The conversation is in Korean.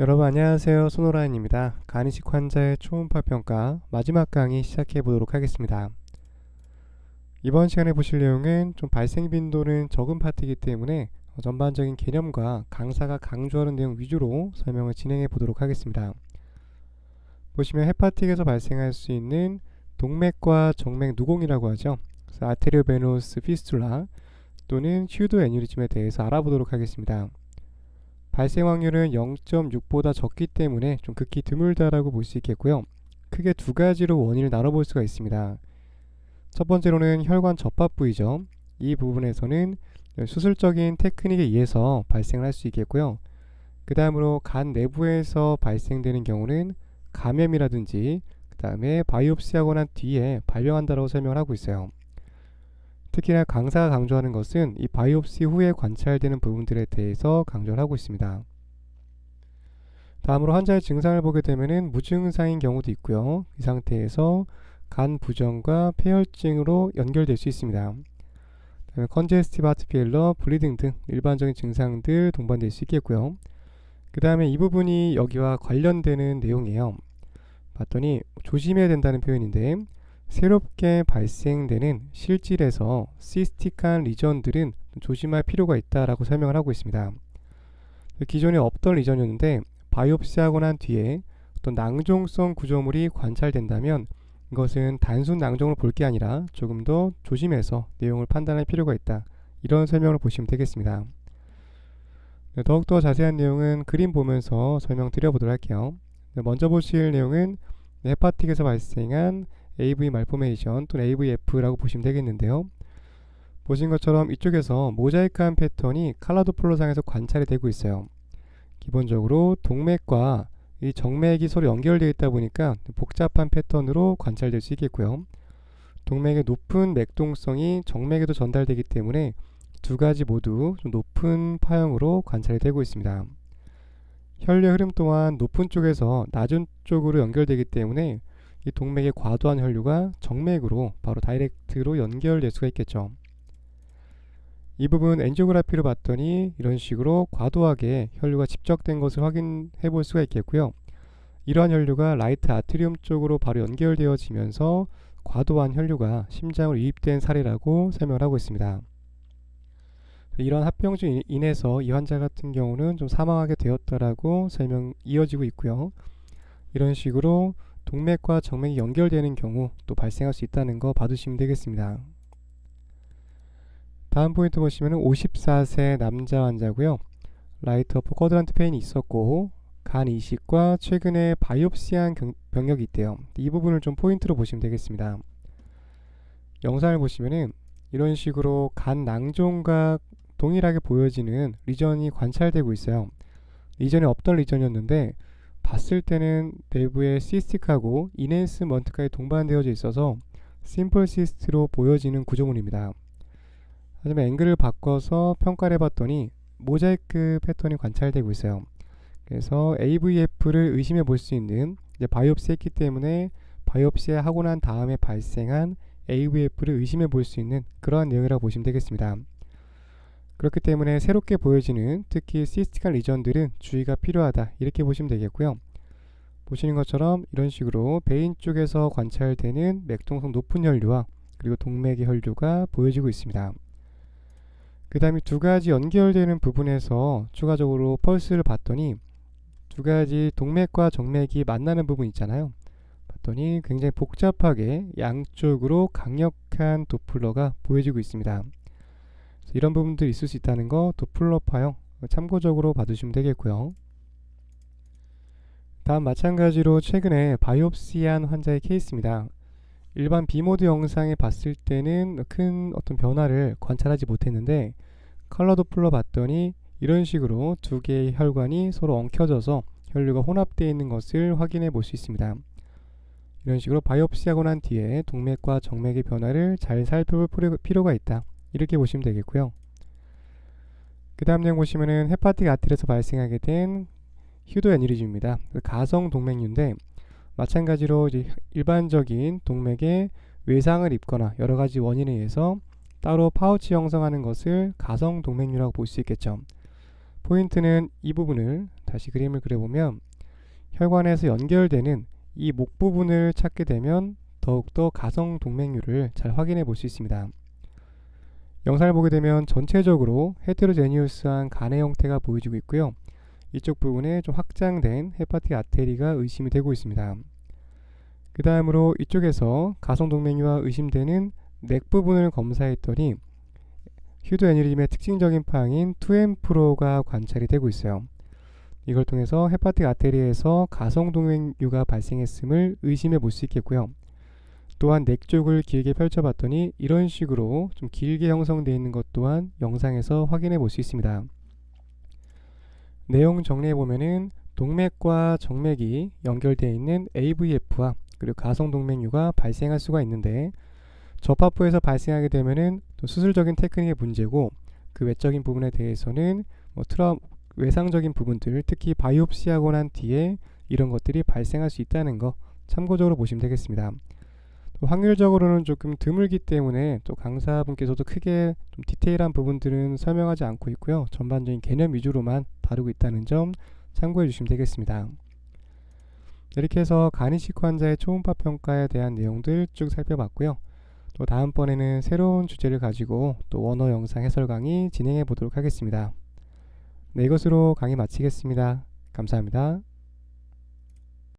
여러분 안녕하세요. 손호라인입니다. 간이식 환자의 초음파 평가 마지막 강의 시작해 보도록 하겠습니다. 이번 시간에 보실 내용은 좀 발생 빈도는 적은 파트이기 때문에 전반적인 개념과 강사가 강조하는 내용 위주로 설명을 진행해 보도록 하겠습니다. 보시면 헤파틱에서 발생할 수 있는 동맥과 정맥 누공이라고 하죠. 아테리오베노스 피스툴라 또는 휴도 애뉴리즘에 대해서 알아보도록 하겠습니다. 발생 확률은 0.6보다 적기 때문에 좀 극히 드물다라고 볼 수 있겠고요. 크게 두 가지로 원인을 나눠볼 수가 있습니다. 첫 번째로는 혈관 접합 부위죠. 이 부분에서는 수술적인 테크닉에 의해서 발생을 할 수 있겠고요. 그 다음으로 간 내부에서 발생되는 경우는 감염이라든지 그 다음에 바이옵시하고 난 뒤에 발병한다고 설명을 하고 있어요. 특히나 강사가 강조하는 것은 이 바이옵시 후에 관찰되는 부분들에 대해서 강조를 하고 있습니다. 다음으로 환자의 증상을 보게 되면 무증상인 경우도 있고요. 이 상태에서 간 부정과 폐혈증으로 연결될 수 있습니다. 다음에 컨제스티브 하트 페일러, 블리딩 등 일반적인 증상들 동반될 수 있겠고요. 그 다음에 이 부분이 여기와 관련되는 내용이에요. 봤더니 조심해야 된다는 표현인데 새롭게 발생되는 실질에서 시스틱한 리전들은 조심할 필요가 있다라고 설명을 하고 있습니다. 기존에 없던 리전이었는데 바이옵시하고 난 뒤에 어떤 낭종성 구조물이 관찰된다면 이것은 단순 낭종을 볼게 아니라 조금 더 조심해서 내용을 판단할 필요가 있다. 이런 설명을 보시면 되겠습니다. 네, 더욱더 자세한 내용은 그림 보면서 설명드려 보도록 할게요. 네, 먼저 보실 내용은 헤파틱에서 발생한 AV 말포메이션 또는 AVF라고 보시면 되겠는데요. 보신 것처럼 이쪽에서 모자이크한 패턴이 칼라도플러상에서 관찰이 되고 있어요. 기본적으로 동맥과 이 정맥이 서로 연결되어 있다 보니까 복잡한 패턴으로 관찰될 수 있겠고요. 동맥의 높은 맥동성이 정맥에도 전달되기 때문에 두 가지 모두 좀 높은 파형으로 관찰이 되고 있습니다. 혈류 흐름 또한 높은 쪽에서 낮은 쪽으로 연결되기 때문에 이 동맥의 과도한 혈류가 정맥으로 바로 다이렉트로 연결될 수가 있겠죠. 이 부분 엔지오그라피로 봤더니 이런 식으로 과도하게 혈류가 집적된 것을 확인해 볼 수가 있겠고요. 이러한 혈류가 라이트 아트리움 쪽으로 바로 연결되어지면서 과도한 혈류가 심장으로 유입된 사례라고 설명을 하고 있습니다. 이러한 합병증 인해서 이 환자 같은 경우는 좀 사망하게 되었다라고 설명 이어지고 있고요. 이런 식으로 동맥과 정맥이 연결되는 경우 또 발생할 수 있다는 거 봐두시면 되겠습니다. 다음 포인트 보시면 54세 남자 환자고요. 라이트 어프 쿼드란트 페인이 있었고 간 이식과 최근에 바이옵시한 병력이 있대요. 이 부분을 좀 포인트로 보시면 되겠습니다. 영상을 보시면은 이런 식으로 간 낭종과 동일하게 보여지는 리전이 관찰되고 있어요. 이전에 없던 리전이었는데 봤을 때는 내부에 시스틱하고 이넨스먼트까지 동반되어져 있어서 심플 시스트로 보여지는 구조물입니다. 하지만 앵글을 바꿔서 평가를 해봤더니 모자이크 패턴이 관찰되고 있어요. 그래서 AVF를 의심해 볼 수 있는 바이옵시 했기 때문에 바이옵시 하고 난 다음에 발생한 AVF를 의심해 볼 수 있는 그러한 내용이라고 보시면 되겠습니다. 그렇기 때문에 새롭게 보여지는 특히 시스티컬 리전들은 주의가 필요하다 이렇게 보시면 되겠고요. 보시는 것처럼 이런 식으로 베인 쪽에서 관찰되는 맥동성 높은 혈류와 그리고 동맥의 혈류가 보여지고 있습니다. 그 다음에 두 가지 연결되는 부분에서 추가적으로 펄스를 봤더니 두 가지 동맥과 정맥이 만나는 부분 있잖아요. 봤더니 굉장히 복잡하게 양쪽으로 강력한 도플러가 보여지고 있습니다. 이런 부분들이 있을 수 있다는 거 도플러 파형 참고적으로 봐두시면 되겠고요. 다음 마찬가지로 최근에 바이옵시한 환자의 케이스입니다. 일반 비모드 영상에 봤을 때는 큰 어떤 변화를 관찰하지 못했는데 컬러 도플러 봤더니 이런 식으로 두 개의 혈관이 서로 엉켜져서 혈류가 혼합되어 있는 것을 확인해 볼 수 있습니다. 이런 식으로 바이옵시하고 난 뒤에 동맥과 정맥의 변화를 잘 살펴볼 필요가 있다. 이렇게 보시면 되겠고요. 그 다음 내용 보시면은 헤파틱 아틀에서 발생하게 된 휴도 애니리즘입니다. 그 가성 동맥류인데 마찬가지로 이제 일반적인 동맥에 외상을 입거나 여러 가지 원인에 의해서 따로 파우치 형성하는 것을 가성 동맥류라고 볼 수 있겠죠. 포인트는 이 부분을 다시 그림을 그려보면 혈관에서 연결되는 이 목 부분을 찾게 되면 더욱더 가성 동맥류를 잘 확인해 볼 수 있습니다. 영상을 보게 되면 전체적으로 헤테로제니우스한 간의 형태가 보여지고 있고요. 이쪽 부분에 좀 확장된 헤파틱 아테리가 의심이 되고 있습니다. 그 다음으로 이쪽에서 가성동맥류와 의심되는 넥 부분을 검사했더니 휴드 애니리즘의 특징적인 파항인 2M 프로가 관찰이 되고 있어요. 이걸 통해서 헤파틱 아테리에서 가성동맥류가 발생했음을 의심해 볼 수 있겠고요. 또한 넥 쪽을 길게 펼쳐봤더니 이런 식으로 좀 길게 형성되어 있는 것 또한 영상에서 확인해 볼 수 있습니다. 내용 정리해 보면은 동맥과 정맥이 연결되어 있는 AVF와 그리고 가성 동맥류가 발생할 수가 있는데 접합부에서 발생하게 되면은 또 수술적인 테크닉의 문제고 그 외적인 부분에 대해서는 뭐 트라 외상적인 부분들 특히 바이옵시하고 난 뒤에 이런 것들이 발생할 수 있다는 거 참고적으로 보시면 되겠습니다. 확률적으로는 조금 드물기 때문에 또 강사분께서도 크게 좀 디테일한 부분들은 설명하지 않고 있고요. 전반적인 개념 위주로만 다루고 있다는 점 참고해 주시면 되겠습니다. 이렇게 해서 간이식 환자의 초음파 평가에 대한 내용들 쭉 살펴봤고요. 또 다음번에는 새로운 주제를 가지고 또 원어 영상 해설 강의 진행해 보도록 하겠습니다. 네, 이것으로 강의 마치겠습니다. 감사합니다.